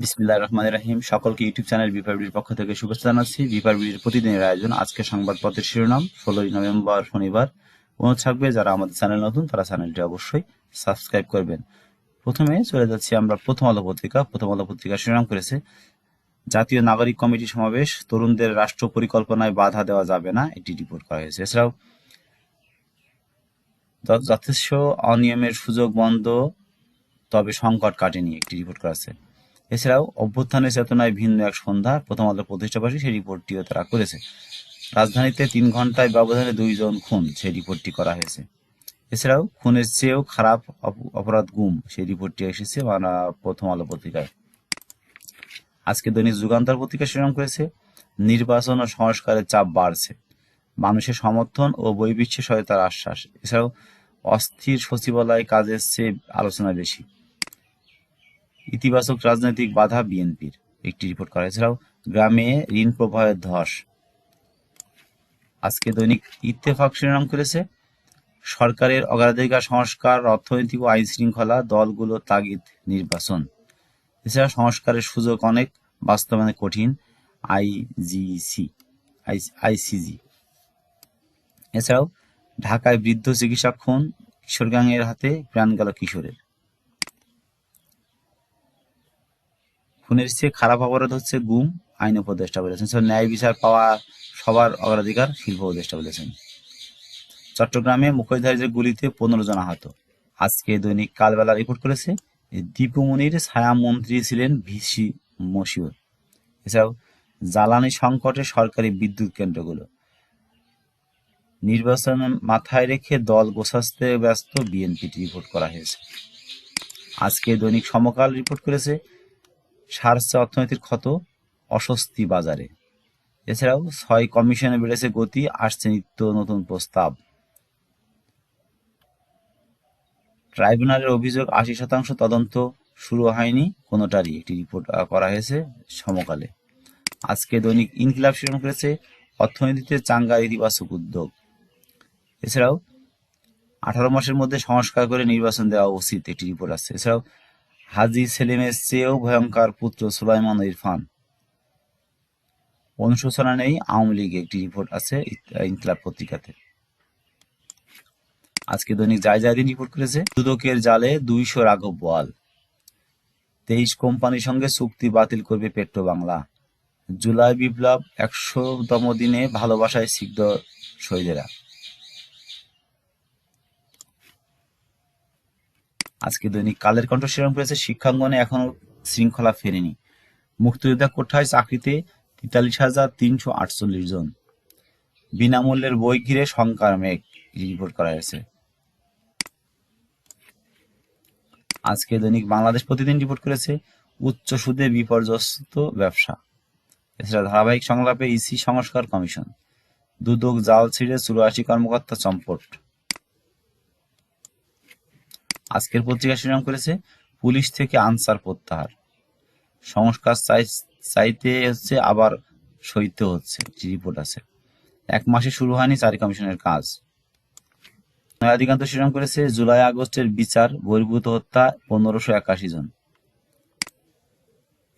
বিসমিল্লাহ রহমান রাহিম। সকলকে YouTube channel বিপারবিডির পক্ষ থেকে শুভেচ্ছা জানাচ্ছি। বিপারবিডির প্রতিদিনের আয়োজন আজকে সংবাদপত্রের শিরোনাম, ষোলোই নভেম্বর, শনিবার। অনুরোধ থাকবে, যারা আমাদের চ্যানেল নতুন, তারা চ্যানেলটি অবশ্যই সাবস্ক্রাইব করবেন। প্রথমে চলে যাচ্ছি আমরা প্রথম আলো পত্রিকা। প্রথম আলো পত্রিকা শিরোনাম করেছে, জাতীয় নাগরিক কমিটি সমাবেশ, তরুণদের রাষ্ট্র পরিকল্পনায় বাধা দেওয়া যাবে না এটি রিপোর্ট করা হয়েছে। এছাড়াও যথেষ্ট অনিয়মের সুযোগ বন্ধ, তবে সংকট কাটেনি, একটি রিপোর্ট করা আছে এছাড়াও অভ্যুত্থানের চেতনায় ভিন্ন এক সন্ধ্যা প্রথম আলো প্রতিষ্ঠাবাসী সেই রিপোর্টটিও তারা করেছে। রাজধানীতে তিন ঘন্টায় ব্যবধানে দুইজন খুন, সেই রিপোর্টটি করা হয়েছে। এছাড়াও খুনের চেয়েও খারাপ অপ- অপরাধ গুম, সেই রিপোর্টটি এসেছে প্রথম আলো পত্রিকায়। আজকে দৈনিক যুগান্তর পত্রিকা শিরোনাম করেছে, নির্বাচন ও সংস্কারের চাপ বাড়ছে। মানুষের সমর্থন ও বৈবিশ্য সহায়তার আশ্বাস। এছাড়াও অস্থির সচিবালয় কাজের চেয়ে আলোচনা বেশি। ইতিবাচক রাজনৈতিক বাধা বিএনপির। একটি রিপোর্ট করা এছাড়াও গ্রামে ঋণ প্রবাহের ধস। আজকে দৈনিক ইত্তেফাক শিরোনাম করেছে সরকারের অগ্রাধিকার সংস্কার, অর্থনৈতিক ও আইন শৃঙ্খলা দলগুলো তাগিদ নির্বাচন। এছাড়া সংস্কারের সুযোগ অনেক, বাস্তবায়নে কঠিন। আইজিসি আইসিজি এছাড়াও ঢাকায় বৃদ্ধ চিকিৎসক খুন কিশোরগাঙের হাতে প্রাণ গেল কিশোরের। খুনের চেয়ে খারাপ অপরাধ হচ্ছে গুম আইন উপদেষ্টা বলেছেন। ন্যায় বিচার পাওয়া সবার অগ্রাধিকার শিল্প উপদেষ্টা বলেছেন। চট্টগ্রামে মুখোশধারীদের গুলিতে পনেরো জন আহত। আজকে দৈনিক কালবেলা রিপোর্ট করেছে দীপুমনির ছায়া মন্ত্রী ছিলেন ভিসি মশিউর। এছাড়াও জ্বালানি সংকটে সরকারি বিদ্যুৎ কেন্দ্রগুলো। নির্বাচন মাথায় রেখে দল গোছাতে ব্যস্ত বিএনপি রিপোর্ট করা হয়েছে। আজকে দৈনিক সমকাল রিপোর্ট করেছে সারছে অর্থনীতির ক্ষত অস্বস্তি বাজারে। এছাড়াও ছয় কমিশনে বেড়েছে গতি, আসছে নিত্য নতুন প্রস্তাব। ট্রাইব্যুনালের অভিযোগ, আশি শতাংশ তদন্ত শুরু হয়নি, কোনোটারই একটি রিপোর্ট করা হয়েছে সমকালে। আজকে দৈনিক ইনকিলাব শিরোনাম করেছে অর্থনীতিতে চাঙ্গা ইতিবাচক উদ্যোগ। এছাড়াও আঠারো মাসের মধ্যে সংস্কার করে নির্বাচন দেওয়া উচিত, একটি রিপোর্ট আছে। এছাড়াও হাজি সেলিমের চেয়েও ভয়ঙ্কর পুত্র সুলাইমান ইরফান। অনুশোচনা নেই আওয়ামী লীগে একটি রিপোর্ট আছে ইনকিলাব পত্রিকাতে। আজকে দৈনিক জায় জায়দিন রিপোর্ট করেছে, দুদকের জালে দুইশো রাঘব বোয়াল। তেইশ কোম্পানির সঙ্গে চুক্তি বাতিল করবে পেট্রো বাংলা। জুলাই বিপ্লব একশোতম দিনে ভালোবাসায় সিদ্ধ শহীদেরা। আজকে দৈনিক কালের কণ্ঠ শিরোনাম করেছে, শিক্ষাঙ্গনে এখনও শৃঙ্খলা ফেরেনি। মুক্তিযোদ্ধা কোঠায় চাকরিতে তেতাল্লিশ হাজার তিনশো আটচল্লিশ জন। বিনামূল্যের বই ঘিরে শঙ্কার মেঘ, রিপোর্ট করা হয়েছে। আজকে দৈনিক বাংলাদেশ প্রতিদিন রিপোর্ট করেছে, উচ্চ সুদে বিপর্যস্ত ব্যবসা। এছাড়া ধারাবাহিক সংলাপে ইসি সংস্কার কমিশন। দুদক জাল ছিঁড়ে চুরাশি কর্মকর্তা চম্পট। আজকের পত্রিকা শিরোনাম করেছে, পুলিশ থেকে আনসার প্রত্যাহার। সংস্কার চাই- চাইতে হচ্ছে, আবার সইতে হচ্ছে রিপোর্ট আছে। এক মাসে শুরু হয়নি চারি কমিশনের কাজ। নয়া দিগান্ত শিরোনাম করেছে, জুলাই আগস্টের বিচার, বহির্ভূত হত্যা, পনেরোশো একাশি জন।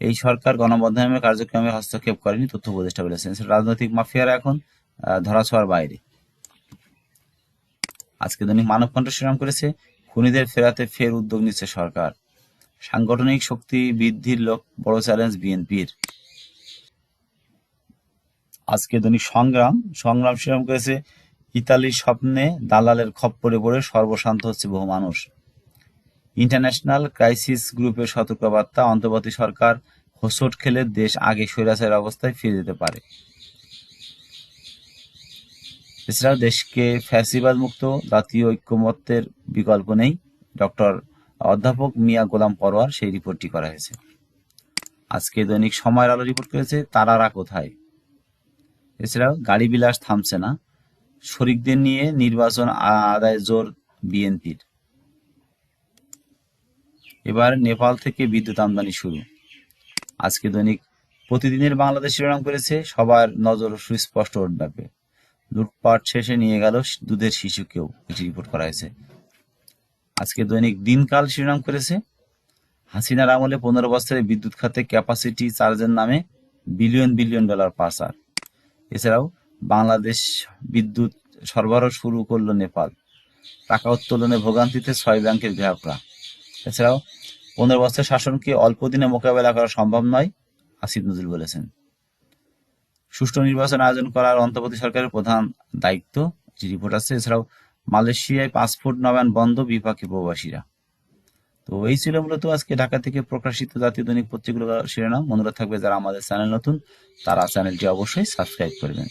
এই সরকার গণমাধ্যমের কার্যক্রমে হস্তক্ষেপ করেনি, তথ্য উপদেষ্টা বলেছেন। রাজনৈতিক মাফিয়ারা এখন ধরাছোঁয়ার বাইরে। আজকে দৈনিক মানবকণ্ঠ শিরোনাম করেছে খুনিদের ফেরাতে ফের উদ্যোগ নিচ্ছে সরকার। সাংগঠনিক শক্তি বৃদ্ধির লোক, বড় চ্যালেঞ্জ বিএনপির। আজকে দৈনিক সংগ্রাম সংগ্রাম শিরোনাম করেছে, ইতালির স্বপ্নে দালালের খপ্পরে পড়ে সর্বশান্ত হচ্ছে বহু মানুষ। ইন্টারন্যাশনাল ক্রাইসিস গ্রুপের সতর্কবার্তা, অন্তর্বর্তী সরকার হোঁচট খেলে দেশ আগে স্বৈরাচার অবস্থায় ফিরে যেতে পারে। এছাড়াও দেশকে ফ্যাসিবাদ মুক্ত জাতীয় ঐক্যমত্যের বিকল্প নেই। ডক্টর অধ্যাপক মিয়া গোলাম পরোয়ার সেই রিপোর্টটি করা হয়েছে। আজকে দৈনিক সময়ের আলো রিপোর্ট করেছে, তারারা কোথায়? এছাড়াও গাড়ি বিলাস থামছে না। শরিকদের নিয়ে নির্বাচন আদায় জোর বিএনপির। এবার নেপাল থেকে বিদ্যুৎ আমদানি শুরু। আজকে দৈনিক প্রতিদিনের বাংলাদেশ শিরোনাম করেছে, সবার নজর সুস্পষ্ট রোডম্যাপে। লুটপাট শেষে নিয়ে গেল দুধের শিশুকেও এটি রিপোর্ট করা হয়েছে। আজকে দৈনিক দিনকাল শিরোনাম করেছে। হাসিনার আমলে পনেরো বছরে বিদ্যুৎ খাতে ক্যাপাসিটি চার্জের নামে বিলিয়ন বিলিয়ন ডলার পাচার। এছাড়াও বাংলাদেশ বিদ্যুৎ সরবরাহ শুরু করল নেপাল। টাকা উত্তোলনে ভোগান্তিতে ছয় ব্যাংকের গ্রাহকরা। এছাড়াও পনেরো বছর শাসনকে অল্প দিনে মোকাবেলা করা সম্ভব নয়, আসিফ নজরুল বলেছেন। সুষ্ঠু নির্বাচন আয়োজন করার অন্তর্বর্তী সরকারের প্রধান দায়িত্ব যে রিপোর্ট আছে এছাড়াও মালয়েশিয়ায় পাসপোর্ট নবায়ন বন্ধ বিপাকে প্রবাসীরা। তো এই ছিল মূলত আজকে ঢাকা থেকে প্রকাশিত জাতীয় দৈনিক পত্রিকাগুলো শিরোনাম। মনে থাকবে যারা আমাদের চ্যানেল নতুন, তারা চ্যানেলটি অবশ্যই সাবস্ক্রাইব করবেন।